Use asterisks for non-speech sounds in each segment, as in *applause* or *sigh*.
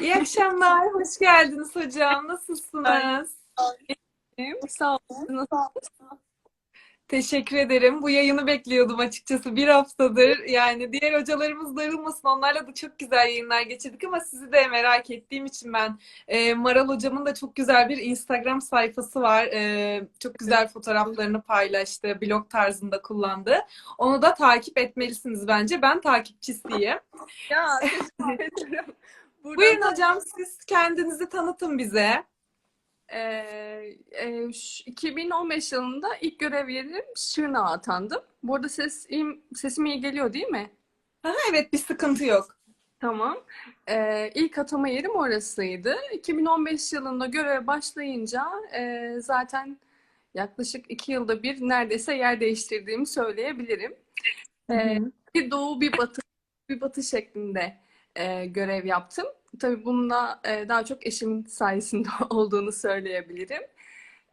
İyi akşamlar, hoş geldiniz hocam. Nasılsınız? İyiyim. Sağ olun. Teşekkür ederim. Bu yayını bekliyordum açıkçası bir haftadır. Yani diğer hocalarımız darılmasın. Onlarla da çok güzel yayınlar geçirdik ama sizi de merak ettiğim için ben e, Maral hocamın da çok güzel bir Instagram sayfası var. E, çok güzel fotoğraflarını paylaştı, blog tarzında kullandı. Onu da takip etmelisiniz bence. Ben takipçisiyim. Ya teşekkür ederim. Burada Buyurun da, hocam siz kendinizi tanıtın bize. e, e, şu 2015 yılında ilk görev yerim Şırnak'a atandım. Bu arada sesim, sesim iyi geliyor değil mi? Aha, evet bir sıkıntı yok. Tamam. E, ilk atama yerim orasıydı. 2015 yılında göreve başlayınca e, zaten yaklaşık iki yılda bir neredeyse yer değiştirdiğimi söyleyebilirim. E, bir doğu bir batı bir batı şeklinde e, görev yaptım. Tabii bunda e, daha çok eşimin sayesinde *laughs* olduğunu söyleyebilirim.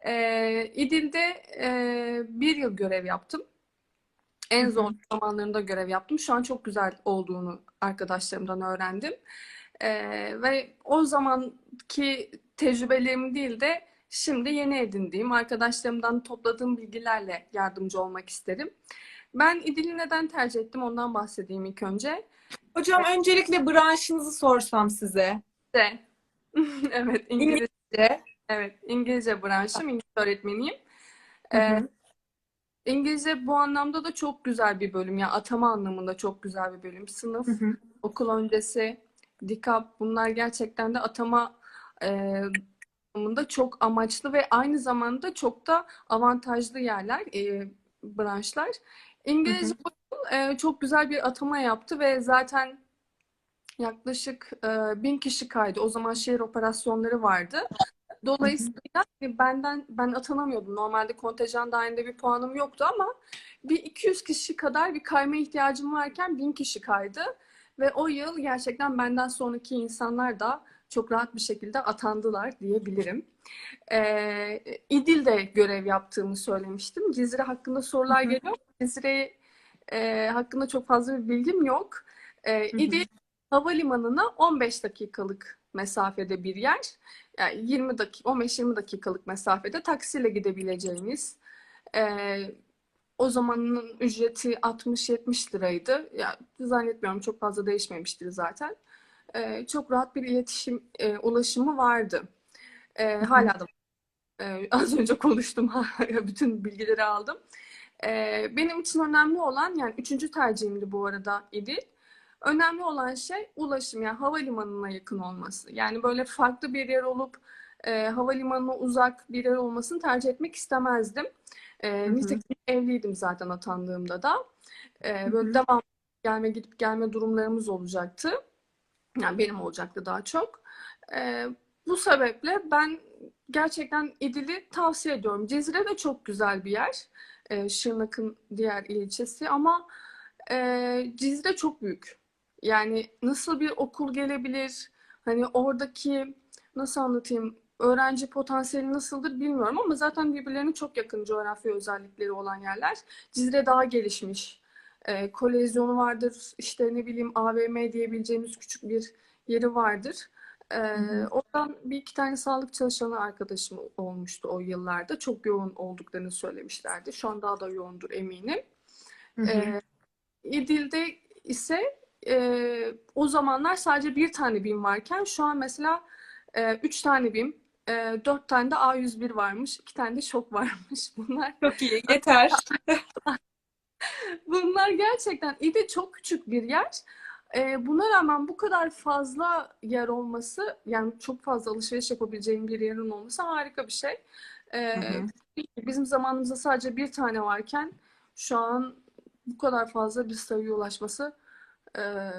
E, İdil'de e, bir yıl görev yaptım. En zor zamanlarında görev yaptım. Şu an çok güzel olduğunu arkadaşlarımdan öğrendim. E, ve o zamanki tecrübelerimi değil de şimdi yeni edindiğim, arkadaşlarımdan topladığım bilgilerle yardımcı olmak isterim. Ben İdil'i neden tercih ettim ondan bahsedeyim ilk önce. Hocam öncelikle branşınızı sorsam size. De. *laughs* Evet, İngilizce. İngilizce. Evet, İngilizce branşım, İngilizce öğretmeniyim. Hı hı. Ee, İngilizce bu anlamda da çok güzel bir bölüm. Yani atama anlamında çok güzel bir bölüm. Sınıf, Hı hı. okul öncesi, dikap bunlar gerçekten de atama e, anlamında çok amaçlı ve aynı zamanda çok da avantajlı yerler, e, branşlar. İngilizce bu yıl, e, çok güzel bir atama yaptı ve zaten yaklaşık e, bin kişi kaydı. O zaman şehir operasyonları vardı. Dolayısıyla hani benden ben atanamıyordum. Normalde kontenjan dahilinde bir puanım yoktu ama bir 200 kişi kadar bir kayma ihtiyacım varken 1000 kişi kaydı. Ve o yıl gerçekten benden sonraki insanlar da çok rahat bir şekilde atandılar diyebilirim. Ee, İdil'de görev yaptığımı söylemiştim. Cizre hakkında sorular geliyor. Cizre e, hakkında çok fazla bir bilgim yok. Hı. İdil havalimanına 15 dakikalık mesafede bir yer. Yani 20 dakika, 15-20 dakikalık mesafede taksiyle gidebileceğiniz. Ee, o zamanın ücreti 60-70 liraydı. Ya zannetmiyorum çok fazla değişmemiştir zaten. Ee, çok rahat bir iletişim e, ulaşımı vardı. Ee, hala da e, *laughs* az önce konuştum. *laughs* Bütün bilgileri aldım. Ee, benim için önemli olan yani üçüncü tercihimdi bu arada İdil. Önemli olan şey ulaşım yani havalimanına yakın olması. Yani böyle farklı bir yer olup e, havalimanına uzak bir yer olmasını tercih etmek istemezdim. E, nitekim evliydim zaten atandığımda da. E, böyle hı. devam gelme gidip gelme durumlarımız olacaktı. Yani benim olacaktı daha çok. E, bu sebeple ben gerçekten İdil'i tavsiye ediyorum. Cizre de çok güzel bir yer. E, Şırnak'ın diğer ilçesi ama e, Cizre çok büyük. Yani nasıl bir okul gelebilir? Hani oradaki nasıl anlatayım? Öğrenci potansiyeli nasıldır bilmiyorum ama zaten birbirlerine çok yakın coğrafi özellikleri olan yerler. Cizre daha gelişmiş. E, kolezyonu vardır. İşte ne bileyim AVM diyebileceğimiz küçük bir yeri vardır. E, hı. oradan bir iki tane sağlık çalışanı arkadaşım olmuştu o yıllarda. Çok yoğun olduklarını söylemişlerdi. Şu an daha da yoğundur eminim. Hı hı. E, İdil'de ise e, o zamanlar sadece bir tane BİM varken şu an mesela e, üç tane BİM, e, dört tane de A101 varmış, iki tane de şok varmış. *laughs* Bunlar Çok iyi, yeter. *laughs* bunlar gerçekten İdil çok küçük bir yer. E, buna rağmen bu kadar fazla yer olması, yani çok fazla alışveriş yapabileceğim bir yerin olması harika bir şey. E, Hı hı. bizim zamanımızda sadece bir tane varken şu an bu kadar fazla bir sayıya ulaşması e,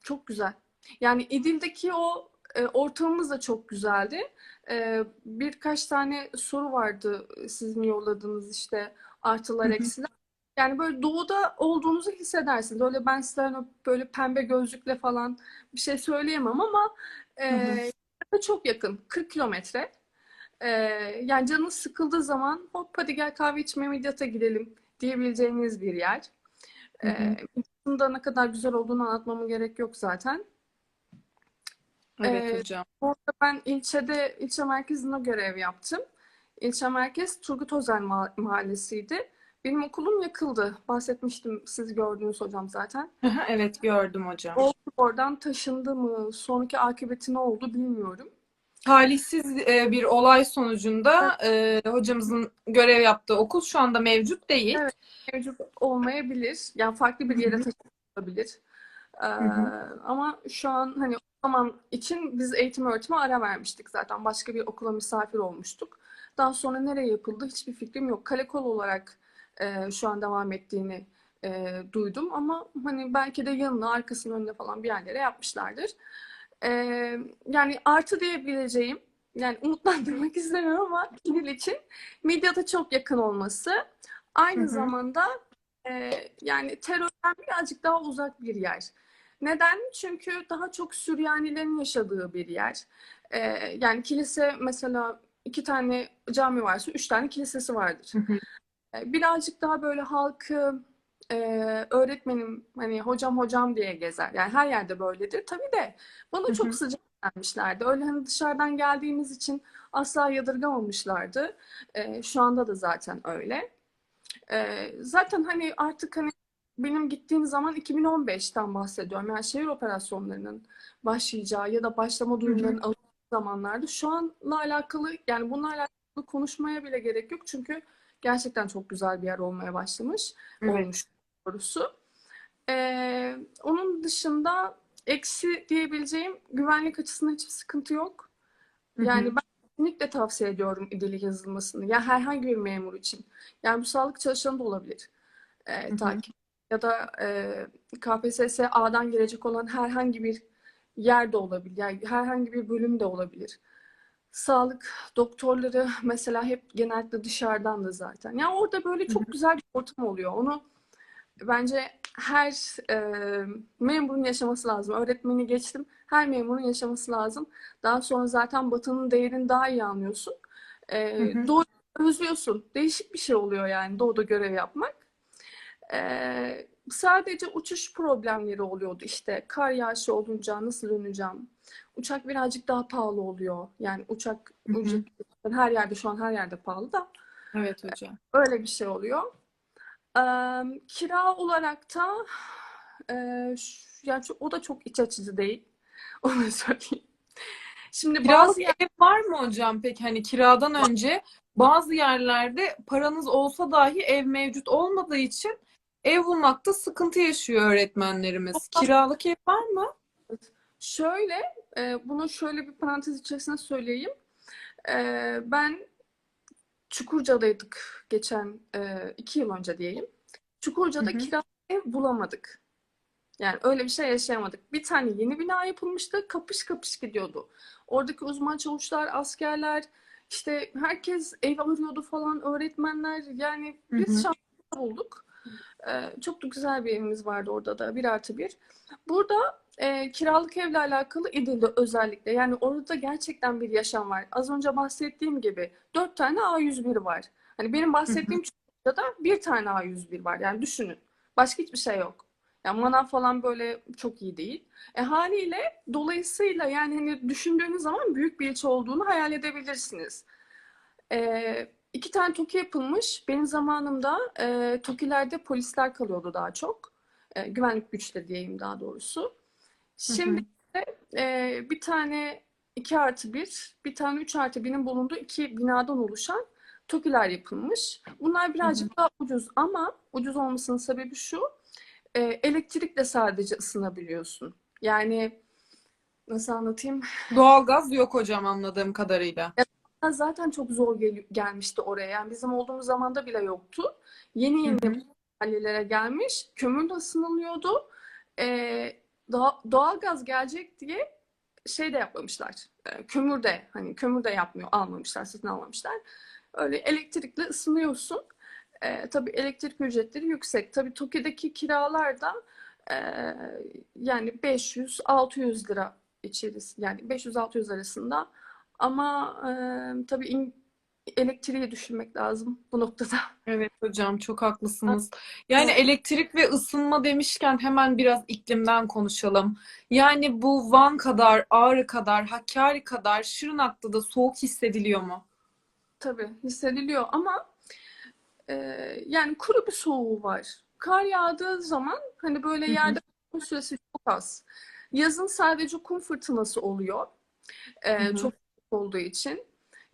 çok güzel. Yani İdil'deki o e, ortamımız da çok güzeldi. E, birkaç tane soru vardı sizin yolladığınız işte artılar eksiler. Yani böyle doğuda olduğunuzu hissedersiniz. Öyle ben size hani böyle pembe gözlükle falan bir şey söyleyemem ama Hı hı. e, çok yakın. 40 kilometre. E, yani canınız sıkıldığı zaman hop hadi gel kahve içmeye Midyat'a gidelim diyebileceğiniz bir yer. Hı hı. E, da ne kadar güzel olduğunu anlatmama gerek yok zaten. Evet Ee, hocam. Orada ben ilçede, ilçe merkezinde görev yaptım. İlçe merkez Turgut Özel Ma- Mahallesi'ydi. Benim okulum yakıldı. Bahsetmiştim siz gördünüz hocam zaten. *laughs* Evet gördüm hocam. O oradan taşındı mı? Sonraki akıbeti ne oldu bilmiyorum. Talihsiz e, bir olay sonucunda e, hocamızın görev yaptığı okul şu anda mevcut değil. Evet. Mevcut olmayabilir. Yani farklı bir yere taşınabilir. Ee, hı. ama şu an hani o zaman için biz eğitim öğretime ara vermiştik zaten. Başka bir okula misafir olmuştuk. Daha sonra nereye yapıldı hiçbir fikrim yok. Kalekol olarak e, şu an devam ettiğini e, duydum ama hani belki de yanına, arkasının önüne falan bir yerlere yapmışlardır. E, yani artı diyebileceğim, yani umutlandırmak *laughs* istemiyorum ama Kibil için medyada çok yakın olması. Aynı Hı hı. zamanda e, yani terörden birazcık daha uzak bir yer. Neden? Çünkü daha çok Süryanilerin yaşadığı bir yer. E, yani kilise mesela iki tane cami varsa üç tane kilisesi vardır. Hı hı. E, birazcık daha böyle halkı e, öğretmenim hani hocam hocam diye gezer. Yani her yerde böyledir. Tabii de bana çok sıcak gelmişlerdi. Öyle hani dışarıdan geldiğimiz için asla yadırgamamışlardı. E, şu anda da zaten öyle. E, zaten hani artık hani benim gittiğim zaman 2015'ten bahsediyorum. Yani şehir operasyonlarının başlayacağı ya da başlama duyumlarının alındığı zamanlarda şu anla alakalı yani bununla alakalı konuşmaya bile gerek yok. Çünkü gerçekten çok güzel bir yer olmaya başlamış. Evet. Olmuş doğrusu. Ee, onun dışında eksi diyebileceğim güvenlik açısından hiçbir sıkıntı yok. Yani ben kesinlikle tavsiye ediyorum İDİL'i yazılmasını. Ya herhangi bir memur için. Yani bu sağlık çalışanı da olabilir. Ee, takip ya da e, KPSS A'dan gelecek olan herhangi bir yer de olabilir. Yani herhangi bir bölüm de olabilir. Sağlık doktorları mesela hep genellikle dışarıdan da zaten. Yani orada böyle çok güzel bir ortam oluyor. Onu bence her e, memurun yaşaması lazım. Öğretmeni geçtim. Her memurun yaşaması lazım. Daha sonra zaten Batı'nın değerini daha iyi anlıyorsun. E, Hı hı. doğu özlüyorsun. Değişik bir şey oluyor yani doğuda görev yapmak. E, sadece uçuş problemleri oluyordu işte. Kar yağışı olunca nasıl döneceğim? Uçak birazcık daha pahalı oluyor. Yani uçak ücreti her yerde şu an her yerde pahalı da. Evet hocam. Öyle bir şey oluyor. Eee, kira olarak da eee, ş- yani çok- o da çok iç açıcı değil. *laughs* Onu söyleyeyim. Şimdi Kiralık bazı yer- ev var mı hocam peki hani kiradan önce bazı yerlerde paranız olsa dahi ev mevcut olmadığı için ev bulmakta sıkıntı yaşıyor öğretmenlerimiz. Kiralık ev var mı? şöyle eee, bunu şöyle bir parantez içerisinde söyleyeyim. Eee, ben Çukurca'daydık geçen eee, iki yıl önce diyeyim. Çukurca'da Hı hı. kiralık ev bulamadık. Yani öyle bir şey yaşayamadık. Bir tane yeni bina yapılmıştı. Kapış kapış gidiyordu. Oradaki uzman çavuşlar, askerler, işte herkes ev arıyordu falan, öğretmenler. Yani biz hı. şans bulduk. Çok da güzel bir evimiz vardı orada da. Bir artı bir. Burada e, kiralık evle alakalı İdil'de özellikle. Yani orada gerçekten bir yaşam var. Az önce bahsettiğim gibi dört tane A101 var. Hani benim bahsettiğim Çukurca'da bir tane A101 var. Yani düşünün. Başka hiçbir şey yok. Yani manav falan böyle çok iyi değil. E haliyle dolayısıyla yani hani düşündüğünüz zaman büyük bir ilçe olduğunu hayal edebilirsiniz. E, iki tane TOKİ yapılmış. Benim zamanımda e, TOKİ'lerde polisler kalıyordu daha çok. E, güvenlik güçleri diyeyim daha doğrusu. Hı hı. Şimdi de e, bir tane 2 artı 1, bir tane 3 artı 1'in bulunduğu iki binadan oluşan TOKİ'ler yapılmış. Bunlar Hı hı. birazcık daha ucuz ama ucuz olmasının sebebi şu. E, elektrikle sadece ısınabiliyorsun. Yani nasıl anlatayım? Doğalgaz yok hocam anladığım kadarıyla. Ya zaten çok zor gel- gelmişti oraya. Yani bizim olduğumuz zamanda bile yoktu. Yeni yeni hı. mahallelere gelmiş. Kömürle ısınılıyordu. E, doğa- doğalgaz gelecek diye şey de yapmamışlar. E, kömür de hani kömür de yapmıyor, almamışlar, satın almamışlar. Öyle elektrikle ısınıyorsun. E, tabii elektrik ücretleri yüksek. Tabii Tokyo'daki kiralar da e, yani 500-600 lira içerisi yani 500-600 arasında ama e, tabii in- elektriği düşünmek lazım bu noktada. Evet hocam çok haklısınız. Yani elektrik ve ısınma demişken hemen biraz iklimden konuşalım. Yani bu Van kadar, Ağrı kadar, Hakkari kadar Şırnak'ta da soğuk hissediliyor mu? Tabii hissediliyor ama e, yani kuru bir soğuğu var. Kar yağdığı zaman hani böyle yerde kalma süresi çok az. Yazın sadece kum fırtınası oluyor. E, Hı hı. çok olduğu için.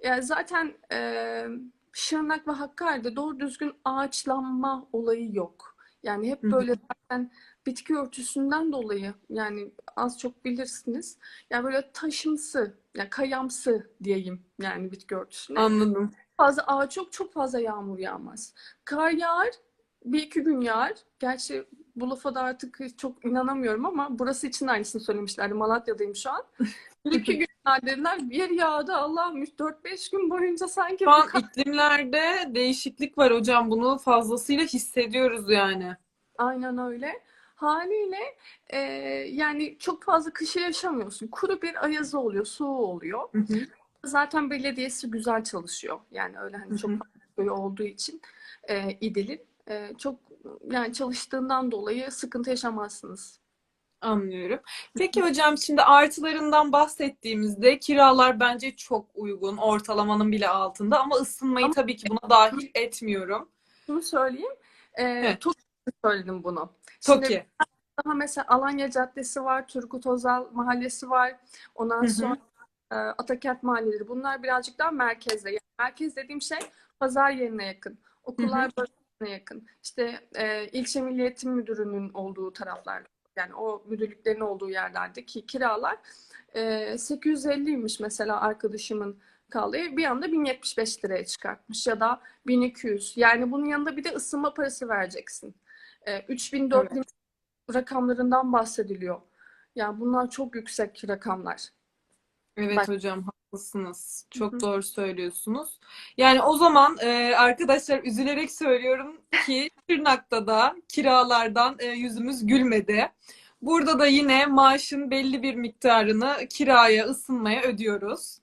Yani zaten e, Şırnak ve Hakkari'de doğru düzgün ağaçlanma olayı yok. Yani hep böyle zaten bitki örtüsünden dolayı yani az çok bilirsiniz. Yani böyle taşımsı, yani kayamsı diyeyim yani bitki örtüsüne Anladım. fazla ağaç yok, çok fazla yağmur yağmaz. Kar yağar, bir iki gün yağar. Gerçi bu lafa da artık çok inanamıyorum ama burası için aynısını söylemişlerdi. Malatya'dayım şu an. Bir iki gün *laughs* dediler. Bir yağdı Allah'ım 4-5 gün boyunca sanki Şu an iklimlerde değişiklik var hocam. Bunu fazlasıyla hissediyoruz yani. Aynen öyle. Haliyle e, yani çok fazla kışı yaşamıyorsun. Kuru bir ayazı oluyor, soğuğu oluyor. Hı hı. Zaten belediyesi güzel çalışıyor. Yani öyle hani çok Hı hı. fazla köy olduğu için e, İdil'in e, çok yani çalıştığından dolayı sıkıntı yaşamazsınız. Anlıyorum. Peki hocam şimdi artılarından bahsettiğimizde kiralar bence çok uygun. Ortalamanın bile altında ama ısınmayı Ama tabii ki buna dahil etmiyorum. şunu söyleyeyim. E, Evet. TOKİ'de söyledim bunu. Şimdi TOKİ. daha mesela Alanya Caddesi var, Turgut Özal Mahallesi var. Ondan Hı hı. sonra e, Atakent mahalleleri. Bunlar birazcık daha merkezde. Yani merkez dediğim şey pazar yerine yakın. Okullar bölgesine yakın. İşte e, ilçe Milli Eğitim Müdürü'nün olduğu taraflar. Yani o müdürlüklerin olduğu yerlerdeki kiralar e, 850'ymiş mesela arkadaşımın kaldığı ev bir anda 1075 liraya çıkartmış ya da 1200. Yani bunun yanında bir de ısınma parası vereceksin. E, 3000 Evet. 4000 rakamlarından bahsediliyor. Yani bunlar çok yüksek rakamlar. Evet Bak. hocam haklısınız. Çok Hı hı. doğru söylüyorsunuz. Yani o zaman e, arkadaşlar üzülerek söylüyorum ki *laughs* Tırnak'ta da kiralardan e, yüzümüz gülmedi. Burada da yine maaşın belli bir miktarını kiraya, ısınmaya ödüyoruz.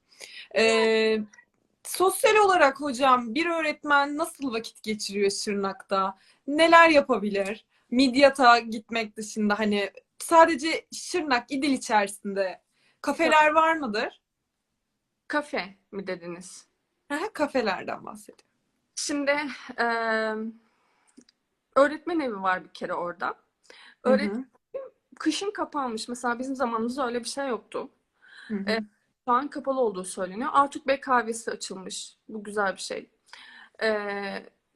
E, sosyal olarak hocam bir öğretmen nasıl vakit geçiriyor Şırnak'ta? Neler yapabilir? Midyat'a gitmek dışında hani sadece Şırnak, İdil içerisinde kafeler var mıdır? Kafe mi dediniz? Aha, kafelerden bahsediyorum. Şimdi e, öğretmen evi var bir kere orada. Hı Öğret hı, kışın kapanmış. Mesela bizim zamanımızda öyle bir şey yoktu. hı hı. E, şu an kapalı olduğu söyleniyor. Artuk Bey kahvesi açılmış. Bu güzel bir şey. E,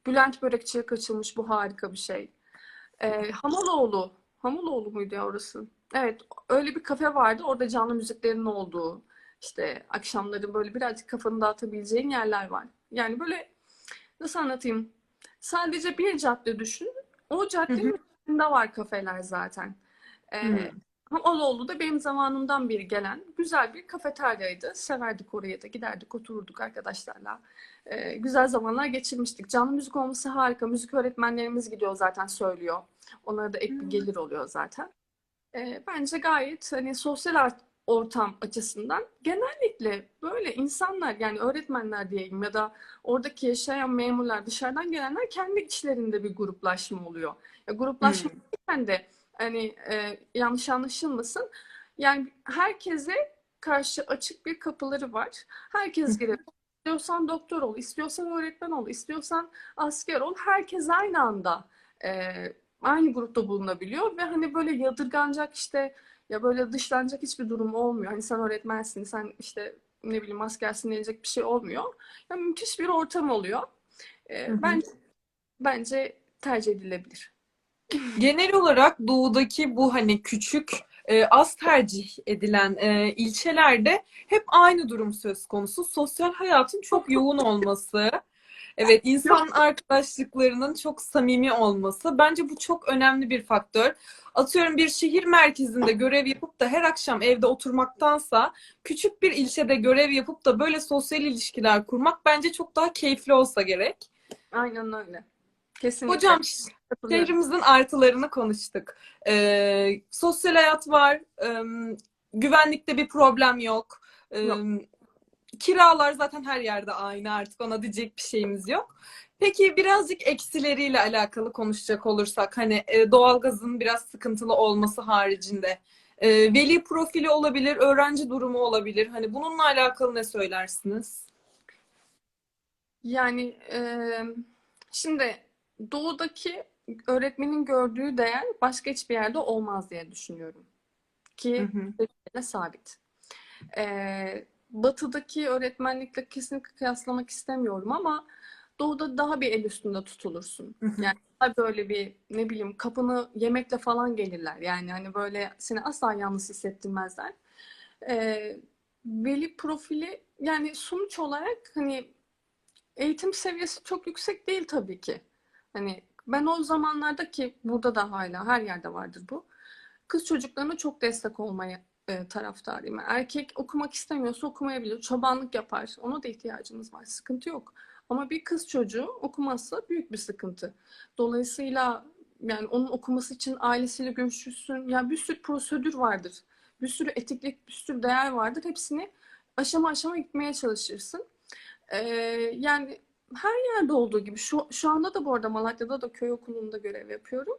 Bülent Börekçilik açılmış. Bu harika bir şey. E, Hamaloğlu. Hamaloğlu muydu ya orası? Evet, öyle bir kafe vardı. Orada canlı müziklerin olduğu, işte akşamları böyle birazcık kafanı dağıtabileceğin yerler var. Yani böyle nasıl anlatayım? Sadece bir cadde düşün. O caddenin üstünde var kafeler zaten. Ee, Hamaloğlu da benim zamanımdan beri gelen güzel bir kafeteryaydı. Severdik oraya da giderdik otururduk arkadaşlarla. Ee, güzel zamanlar geçirmiştik. Canlı müzik olması harika. Müzik öğretmenlerimiz gidiyor zaten söylüyor. Onlara da ek bir Hı. gelir oluyor zaten. Ee, bence gayet hani sosyal art- ortam açısından genellikle böyle insanlar yani öğretmenler diyeyim ya da oradaki yaşayan memurlar dışarıdan gelenler kendi içlerinde bir gruplaşma oluyor. Ya gruplaşma derken de hani e, yanlış anlaşılmasın. Yani herkese karşı açık bir kapıları var. Herkes girer. İstiyorsan doktor ol, istiyorsan öğretmen ol, istiyorsan asker ol. Herkes aynı anda e, aynı grupta bulunabiliyor ve hani böyle yadırganacak işte ya böyle dışlanacak hiçbir durum olmuyor. Hani sen öğretmensin, sen işte ne bileyim askersin denilecek bir şey olmuyor. Ya müthiş bir ortam oluyor. E, Hı hı. bence bence tercih edilebilir. Genel olarak doğudaki bu hani küçük e, az tercih edilen e, ilçelerde hep aynı durum söz konusu. Sosyal hayatın çok yoğun olması. Evet, insan arkadaşlıklarının çok samimi olması. Bence bu çok önemli bir faktör. Atıyorum bir şehir merkezinde görev yapıp da her akşam evde oturmaktansa küçük bir ilçede görev yapıp da böyle sosyal ilişkiler kurmak bence çok daha keyifli olsa gerek. Aynen öyle. Kesinlikle Hocam şehrimizin artılarını konuştuk. Ee, sosyal hayat var, ee, güvenlikte bir problem yok. Ee, Yok. Kiralar zaten her yerde aynı artık ona diyecek bir şeyimiz yok. Peki birazcık eksileriyle alakalı konuşacak olursak hani e, doğalgazın biraz sıkıntılı olması haricinde e, veli profili olabilir, öğrenci durumu olabilir. Hani bununla alakalı ne söylersiniz? Yani e, şimdi doğudaki öğretmenin gördüğü değer başka hiçbir yerde olmaz diye düşünüyorum. Hı Ki hı. Türkiye'de sabit. E, batıdaki öğretmenlikle kesinlikle kıyaslamak istemiyorum ama doğuda daha bir el üstünde tutulursun. Yani daha böyle bir ne bileyim kapını yemekle falan gelirler. Yani hani böyle seni asla yalnız hissettirmezler. E, veli profili yani sonuç olarak hani Eğitim seviyesi çok yüksek değil tabii ki. Hani ben o zamanlarda ki burada da hala her yerde vardır bu. Kız çocuklarına çok destek olmaya e, taraftarıyım. Erkek okumak istemiyorsa okumayabilir. Çobanlık yapar. Ona da ihtiyacımız var. Sıkıntı yok. Ama bir kız çocuğu okumazsa büyük bir sıkıntı. Dolayısıyla yani onun okuması için ailesiyle görüşürsün. Ya bir sürü prosedür vardır. Bir sürü etiklik, bir sürü değer vardır. Hepsini aşama aşama gitmeye çalışırsın. Ee, yani her yerde olduğu gibi şu, şu anda da bu arada Malatya'da da köy okulunda görev yapıyorum.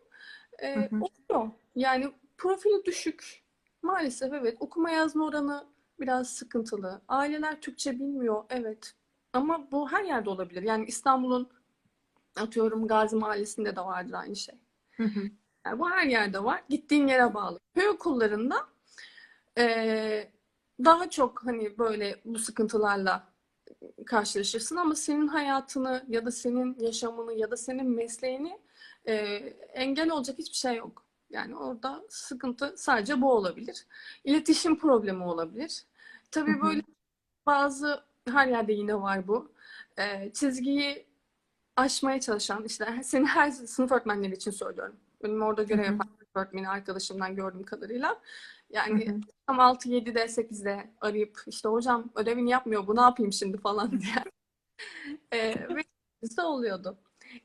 Hı Ee, hı. oluyor. Yani profili düşük. Maalesef evet. Okuma yazma oranı biraz sıkıntılı. Aileler Türkçe bilmiyor. Evet. Ama bu her yerde olabilir. Yani İstanbul'un atıyorum Gazi Mahallesi'nde de vardır aynı şey. Hı hı. Yani bu her yerde var. Gittiğin yere bağlı. Köy okullarında ee, daha çok hani böyle bu sıkıntılarla karşılaşırsın ama senin hayatını ya da senin yaşamını ya da senin mesleğini e, engel olacak hiçbir şey yok. Yani orada sıkıntı sadece bu olabilir. İletişim problemi olabilir. Tabii böyle bazı her yerde yine var bu. E, çizgiyi aşmaya çalışan işte *laughs* seni her sınıf öğretmenleri için söylüyorum. Benim orada görev yapan öğretmeni arkadaşımdan gördüğüm kadarıyla. Yani hı. tam 6, 7'de, 8'de arayıp işte hocam ödevini yapmıyor bu ne yapayım şimdi falan *laughs* diye. Ee, ve *laughs* oluyordu.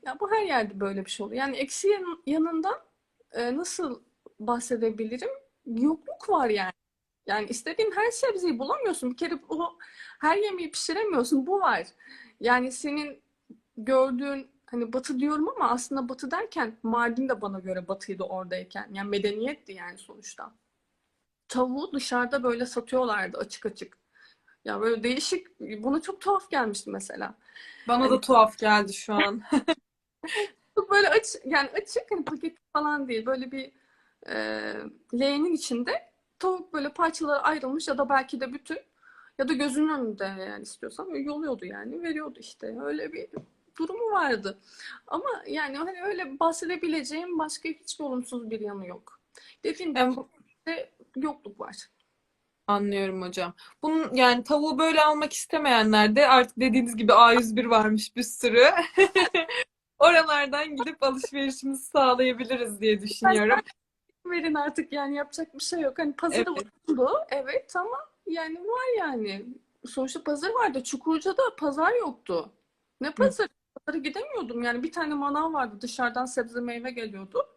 Ya bu her yerde böyle bir şey oluyor. Yani eksi yan- yanında e, nasıl bahsedebilirim? Yokluk var yani. Yani istediğin her sebzeyi bulamıyorsun. Bir kere o her yemeği pişiremiyorsun. Bu var. Yani senin gördüğün hani batı diyorum ama aslında batı derken Mardin de bana göre batıydı oradayken. Yani medeniyetti yani sonuçta. Tavuğu dışarıda böyle satıyorlardı açık açık. Ya böyle değişik, buna çok tuhaf gelmişti mesela. Bana Hani da tuhaf geldi şu an. *laughs* çok böyle açık, yani açık hani paket falan değil. Böyle bir e, leğenin içinde tavuk böyle parçalara ayrılmış ya da belki de bütün ya da gözünün önünde yani istiyorsan yoluyordu yani veriyordu işte. Öyle bir durumu vardı. Ama yani hani öyle bahsedebileceğim başka hiçbir olumsuz bir yanı yok. Dediğim gibi profilde yokluk var. Anlıyorum hocam. Bunun yani tavuğu böyle almak istemeyenler de artık dediğiniz gibi A101 varmış bir sürü. *laughs* Oralardan gidip alışverişimizi sağlayabiliriz diye düşünüyorum. verin artık yani yapacak bir şey yok. Hani pazarı Evet. bulundu evet ama yani var yani. Sonuçta pazar vardı. Çukurca'da pazar yoktu. Ne Hı pazarı? Pazara gidemiyordum. Yani bir tane manav vardı dışarıdan sebze meyve geliyordu.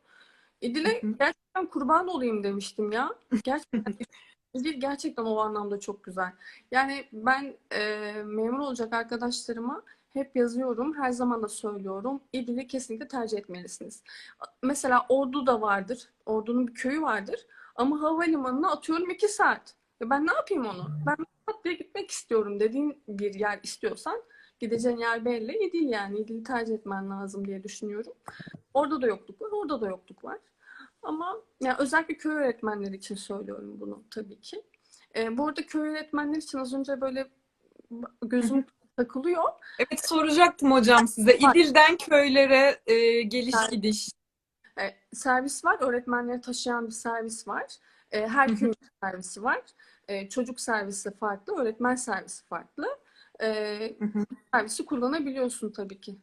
İdil'e hı. gerçekten kurban olayım demiştim ya. Gerçekten *laughs* İdil gerçekten o anlamda çok güzel. Yani ben e, memur olacak arkadaşlarıma hep yazıyorum. Her zaman da söylüyorum. İdil'i kesinlikle tercih etmelisiniz. Mesela Ordu'da vardır. Ordu'nun bir köyü vardır. Ama havalimanına atıyorum iki saat. Ya ben ne yapayım onu? Ben diye gitmek istiyorum dediğin bir yer istiyorsan gideceğin yer belli. İdil yani. İdil'i tercih etmen lazım diye düşünüyorum. Orada da yokluk var. Orada da yokluk var. Ama yani özellikle köy öğretmenleri için söylüyorum bunu tabii ki. Ee, bu arada köy öğretmenleri için az önce böyle gözüm. Takılıyor. Evet soracaktım hocam size. Var. İdil'den köylere e, geliş Ser- gidiş. e, servis var. Öğretmenleri taşıyan bir servis var. E, her Hı bir servisi var. E, çocuk servisi farklı, öğretmen servisi farklı. E, Hı hı. servisi kullanabiliyorsun tabii ki.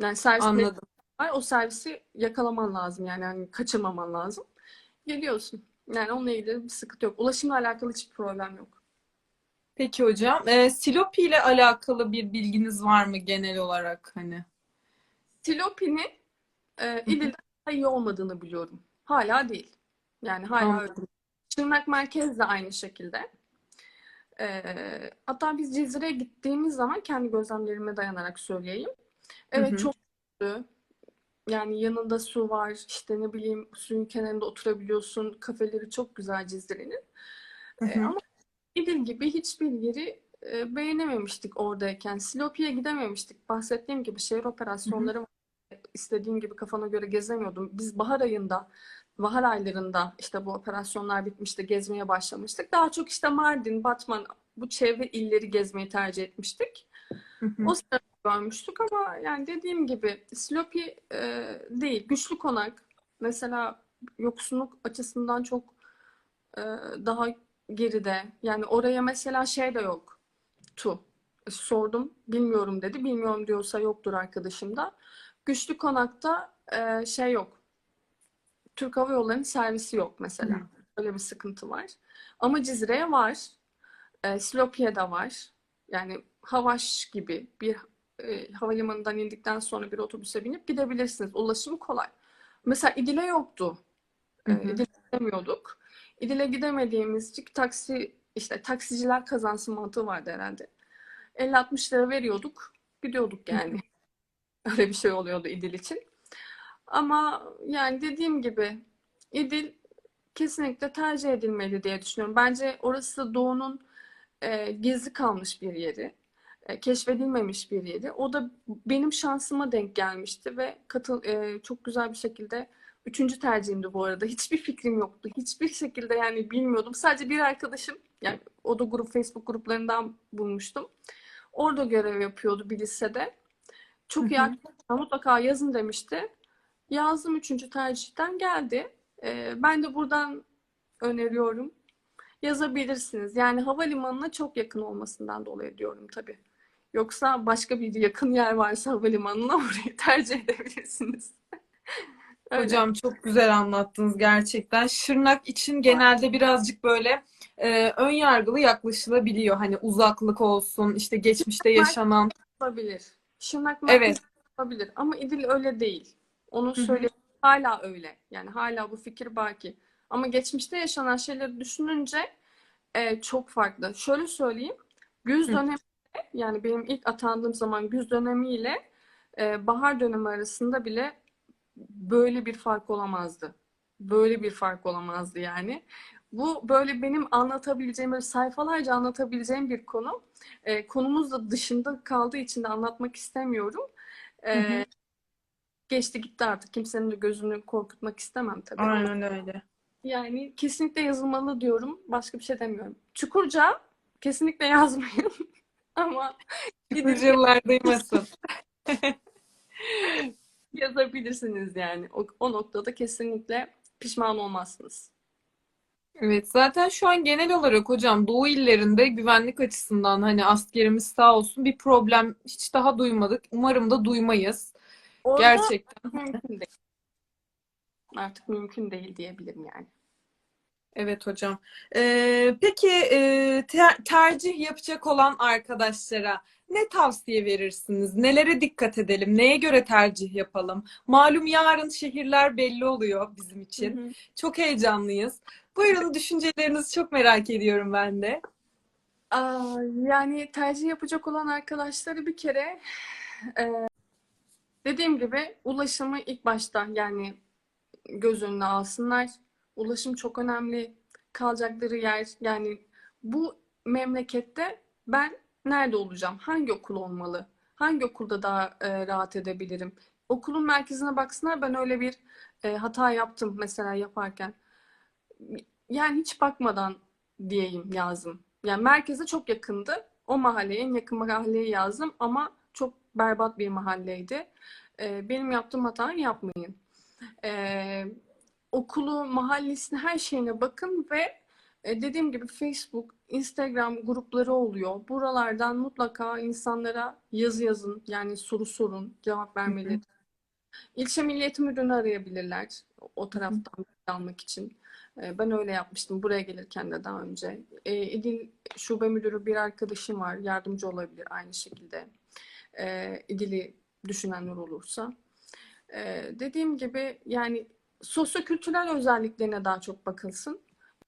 Yani servis Anladım. var. O servisi yakalaman lazım. Yani hani kaçırmaman lazım. Geliyorsun. Yani onunla ilgili bir sıkıntı yok. Ulaşımla alakalı hiçbir problem yok. Peki hocam. E, Silopi ile alakalı bir bilginiz var mı genel olarak hani? Silopi'nin e, Hı hı. İdil'de daha iyi olmadığını biliyorum. Hala değil. Yani hala öyle. Anladım. Şırnak merkez de aynı şekilde. Ee, hatta biz Cizre'ye gittiğimiz zaman kendi gözlemlerime dayanarak söyleyeyim. Evet hı. çok güçlü. Yani yanında su var, işte ne bileyim suyun kenarında oturabiliyorsun. Kafeleri çok güzel Ee, hı. ama İdil gibi hiçbir yeri e, beğenememiştik oradayken. Silopi'ye gidememiştik. Bahsettiğim gibi şehir operasyonları var. istediğin gibi kafana göre gezemiyordum. Biz bahar ayında, bahar aylarında işte bu operasyonlar bitmişti, gezmeye başlamıştık. Daha çok işte Mardin, Batman, bu çevre illeri gezmeyi tercih etmiştik. Hı hı. O sırada görmüştük ama yani dediğim gibi Silopi e, değil, Güçlü Konak mesela yoksunluk açısından çok e, daha geride. Yani oraya mesela şey de yok. Tu. Sordum. Bilmiyorum dedi. Bilmiyorum diyorsa yoktur arkadaşım da. Güçlü Konak'ta e, şey yok. Türk Hava Yolları'nın servisi yok mesela. Hı. Öyle bir sıkıntı var. Ama Cizre'ye var. E, Silopi'de var. Yani Havaş gibi bir e, havalimanından indikten sonra bir otobüse binip gidebilirsiniz. Ulaşımı kolay. Mesela İdil'e yoktu. E. İdil'e gidemiyorduk. İdil'e gidemediğimiz için taksi işte taksiciler kazansın mantığı vardı herhalde. 50-60 lira veriyorduk. Gidiyorduk yani. *laughs* Öyle bir şey oluyordu İdil için. Ama yani dediğim gibi İdil kesinlikle tercih edilmeli diye düşünüyorum. Bence orası Doğu'nun e, gizli kalmış bir yeri. E, keşfedilmemiş bir yeri. O da benim şansıma denk gelmişti ve katıl, e, çok güzel bir şekilde üçüncü tercihimdi bu arada. Hiçbir fikrim yoktu. Hiçbir şekilde yani bilmiyordum. Sadece bir arkadaşım yani o da grup Facebook gruplarından bulmuştum. Orada görev yapıyordu bir lisede. Çok iyi arkadaşlar mutlaka yazın demişti. Yazdım üçüncü tercihten geldi. E, ben de buradan öneriyorum. Yazabilirsiniz. Yani havalimanına çok yakın olmasından dolayı diyorum tabii. Yoksa başka bir yakın yer varsa havalimanına *laughs* orayı tercih edebilirsiniz. Öyle. Hocam çok güzel anlattınız gerçekten. Şırnak için genelde birazcık böyle e, ön yargılı yaklaşılabiliyor. Hani uzaklık olsun, işte geçmişte yaşanan. Olabilir. Şırnak Evet. olabilir ama İdil öyle değil. Onu söyle hala öyle. Yani hala bu fikir baki. Ama geçmişte yaşanan şeyleri düşününce e, çok farklı. Şöyle söyleyeyim. Güz dönemi yani benim ilk atandığım zaman güz dönemiyle e, bahar dönemi arasında bile böyle bir fark olamazdı. Böyle bir fark olamazdı yani. Bu böyle benim anlatabileceğim, böyle sayfalarca anlatabileceğim bir konu. E, konumuz da dışında kaldığı için de anlatmak istemiyorum. E, hı. geçti gitti artık. Kimsenin de gözünü korkutmak istemem tabii Aynen öyle. yani kesinlikle yazılmalı diyorum. Başka bir şey demiyorum. Çukurca kesinlikle yazmayın. *laughs* Ama gidip Çukurcalılar duymasın. *laughs* yazabilirsiniz yani. O, o noktada kesinlikle pişman olmazsınız. Evet, zaten şu an genel olarak hocam Doğu illerinde güvenlik açısından hani askerimiz sağ olsun bir problem hiç daha duymadık. Umarım da duymayız. Orada Gerçekten. mümkün değil. Artık mümkün değil diyebilirim yani. Evet hocam. Ee, peki e, te- tercih yapacak olan arkadaşlara ne tavsiye verirsiniz? Nelere dikkat edelim? Neye göre tercih yapalım? Malum yarın şehirler belli oluyor bizim Hı için. hı. Çok heyecanlıyız. Buyurun düşüncelerinizi çok merak ediyorum ben de. Aa, yani tercih yapacak olan arkadaşları bir kere e, dediğim gibi ulaşımı ilk başta yani göz önüne alsınlar. Ulaşım çok önemli. Kalacakları yer yani bu memlekette ben nerede olacağım? Hangi okul olmalı? Hangi okulda daha e, rahat edebilirim? Okulun merkezine baksınlar. Ben öyle bir e, hata yaptım mesela yaparken. Yani hiç bakmadan diyeyim yazdım. Yani merkeze çok yakındı. O mahalleye, en yakın mahalleyi yazdım ama çok berbat bir mahalleydi. E, benim yaptığım hatayı yapmayın. E, okulu, mahallesine, her şeyine bakın ve e, dediğim gibi Facebook, Instagram grupları oluyor. Buralardan mutlaka insanlara yazı yazın. Yani soru sorun, cevap Hı hı. vermeleri. İlçe Milli Eğitim Müdürünü arayabilirler o taraftan bilgi almak için. E, Ben öyle yapmıştım buraya gelirken de daha önce. E, İdil Şube Müdürü bir arkadaşım var. Yardımcı olabilir aynı şekilde. İdil'i düşünenler olursa. Dediğim gibi yani sosyokültürel özelliklerine daha çok bakılsın.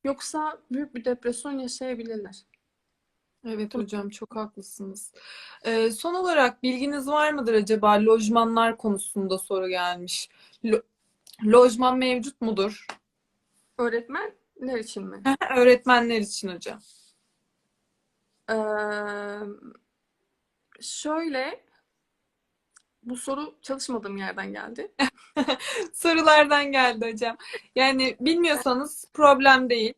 Yoksa büyük bir depresyon yaşayabilirler. Evet hocam çok haklısınız. Ee, son olarak bilginiz var mıdır acaba lojmanlar konusunda soru gelmiş. Lo- lojman mevcut mudur? Öğretmenler için mi? Öğretmenler için hocam. Ee, şöyle, bu soru çalışmadığım yerden geldi. *laughs* Sorulardan geldi hocam. Yani bilmiyorsanız problem değil.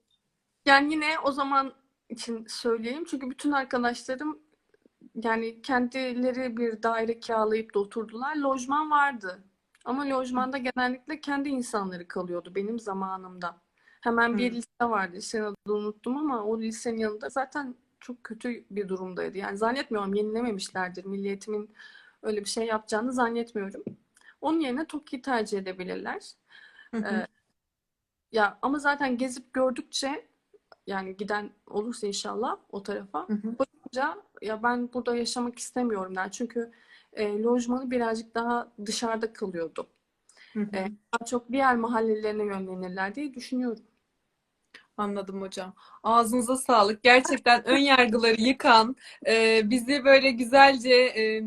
Yani yine o zaman için söyleyeyim. Çünkü bütün arkadaşlarım yani kendileri bir daire kiralayıp da oturdular. Lojman vardı. Ama lojmanda genellikle kendi insanları kalıyordu benim zamanımda. Hemen bir Hı. lise vardı. Lisenin adını unuttum ama o lisenin yanında zaten çok kötü bir durumdaydı. Yani zannetmiyorum yenilememişlerdir. Milli Eğitim'in öyle bir şey yapacağını zannetmiyorum. Onun yerine TOKİ'yi tercih edebilirler. Hı hı. Ee, ya ama zaten gezip gördükçe yani giden olursa inşallah o tarafa Hı hı. bakınca ya ben burada yaşamak istemiyorum der. Çünkü e, lojmanı birazcık daha dışarıda kalıyordu. Hı hı. E, daha çok diğer mahallelerine yönlenirler diye düşünüyorum. Anladım hocam. Ağzınıza sağlık. Gerçekten ön yargıları yıkan, e, bizi böyle güzelce e,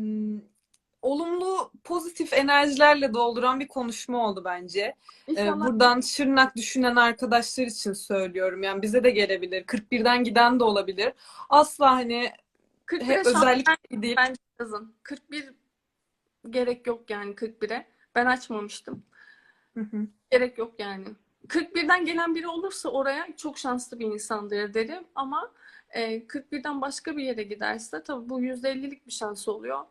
olumlu, pozitif enerjilerle dolduran bir konuşma oldu bence. E, İnşallah buradan Şırnak düşünen arkadaşlar için söylüyorum. Yani bize de gelebilir. 41'den giden de olabilir. Asla hani 41'e hep özellikle değil. bence yazın. 41 gerek yok yani 41'e. Ben açmamıştım. Hı hı. Gerek yok yani. 41'den gelen biri olursa oraya çok şanslı bir insandır derim ama e, 41'den başka bir yere giderse tabii bu %50'lik bir şans oluyor.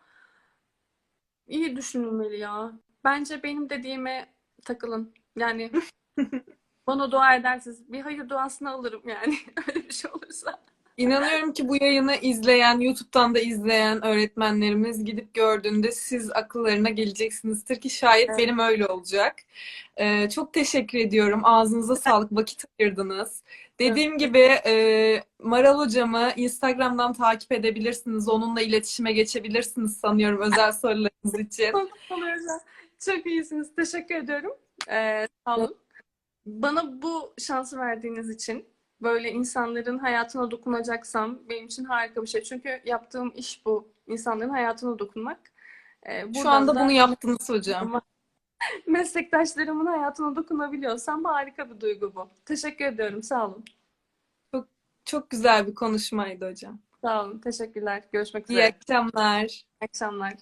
İyi düşünülmeli ya. Bence benim dediğime takılın. Yani *laughs* bana dua edersiniz. Bir hayır duasını alırım yani. *laughs* Öyle bir şey olursa. İnanıyorum ki bu yayını izleyen, YouTube'dan da izleyen öğretmenlerimiz gidip gördüğünde siz akıllarına geleceksinizdir ki şayet Evet. benim öyle olacak. Ee, çok teşekkür ediyorum. Ağzınıza sağlık, vakit ayırdınız. Dediğim gibi e, Maral hocamı Instagram'dan takip edebilirsiniz. Onunla iletişime geçebilirsiniz sanıyorum özel sorularınız için. Çok iyisiniz. Teşekkür ediyorum. Ee, sağ olun. Bana bu şansı verdiğiniz için böyle insanların hayatına dokunacaksam benim için harika bir şey. Çünkü yaptığım iş bu. İnsanların hayatına dokunmak. Ee, Şu anda da bunu yaptınız hocam. *laughs* meslektaşlarımın hayatına dokunabiliyorsam harika bir duygu bu. Teşekkür ediyorum. Sağ olun. Çok güzel bir konuşmaydı hocam. Sağ olun. Teşekkürler. Görüşmek İyi üzere. akşamlar. İyi akşamlar.